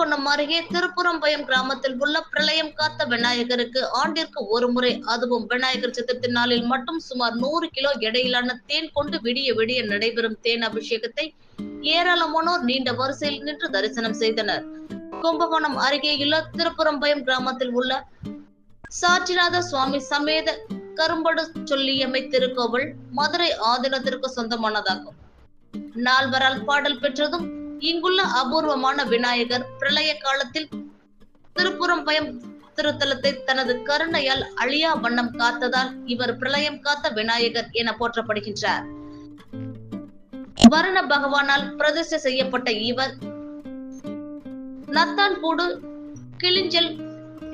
கும்பகோணம் அருகே திருப்புறம்பயம் கிராமத்தில் உள்ள பிரளயம் காத்த விநாயகருக்கு ஆண்டிற்கு ஒரு முறை அதுவும் விநாயகர் சதுர்த்தி நாளில் மட்டும் சுமார் நூறு கிலோ எடையிலான தேன் கொண்டு விடிய விடிய நடைபெறும் தேன் அபிஷேகத்தை ஏராளமானோர் நீண்ட வரிசையில் நின்று தரிசனம் செய்தனர். கும்பகோணம் அருகேயுள்ள திருப்புறம்பயம் கிராமத்தில் உள்ள சாட்சிநாத சுவாமி சமேத கரும்படு சொல்லியம்மை திருக்கோவில் மதுரை ஆதீனத்திற்கு சொந்தமானதாகும். நால்வரால் பாடல் பெற்றதும் இங்குள்ள அபூர்வமான விநாயகர் பிரளய காலத்தில் திருப்புறம்பயம் திருத்தலத்தை தனது கருணையால் அழியா வண்ணம் காத்ததால் இவர் பிரளயம் காத்த விநாயகர் என போற்றப்படுகின்றார். வருண பகவானால் பிரதிஷ்டை செய்யப்பட்ட இவர் நத்தான்கூடு கிளிஞ்சல்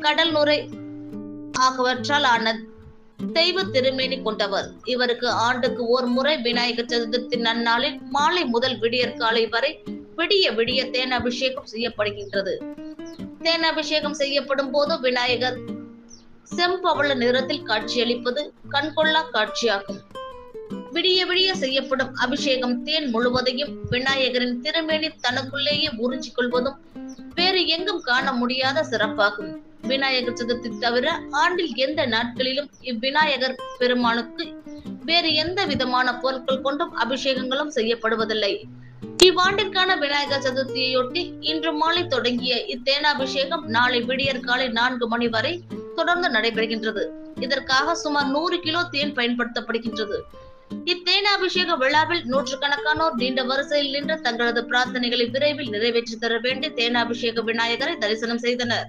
கடல் நுரை ஆகியவற்றால் ஆன தெய்வ திருமேனி கொண்டவர். இவருக்கு ஆண்டுக்கு ஒரு முறை விநாயகர் சதுர்த்தி நன்னாளில் மாலை முதல் விடியற்காலை வரை விடிய விடிய தேன் அபிஷேகம் செய்யப்படுகின்றது. தேன் அபிஷேகம் செய்யப்படும் போது விநாயகர் செம்பவள நிறத்தில் காட்சியளிப்பது கண்கொள்ளா காட்சியாகும். விடிய விடிய செய்யப்படும் அபிஷேகம் தேன் முழுவதையும் விநாயகரின் திருமேனி தனக்குள்ளேயே உறிஞ்சிக் கொள்வதும் வேறு எங்கும் காண முடியாத சிறப்பாகும். விநாயகர் சதுர்த்தி தவிர ஆண்டில் எந்த நாட்களிலும் இவ்விநாயகர் பெருமானுக்கு வேறு எந்த விதமான பொருட்கள் கொண்டும் அபிஷேகங்களும் செய்யப்படுவதில்லை. இவ்வாண்டிற்கான விநாயகர் சதுர்த்தியையொட்டி இன்று மாலை தொடங்கிய இத்தேனாபிஷேகம் நாளை விடியற் காலை நான்கு மணி வரை தொடர்ந்து நடைபெறுகின்றது. இதற்காக சுமார் நூறு கிலோ தேன் பயன்படுத்தப்படுகின்றது. இத்தேனாபிஷேக விழாவில் நூற்றுக்கணக்கானோர் நீண்ட வரிசையில் நின்று தங்களது பிரார்த்தனைகளை விரைவில் நிறைவேற்றி தர வேண்டி தேனாபிஷேக விநாயகரை தரிசனம் செய்தனர்.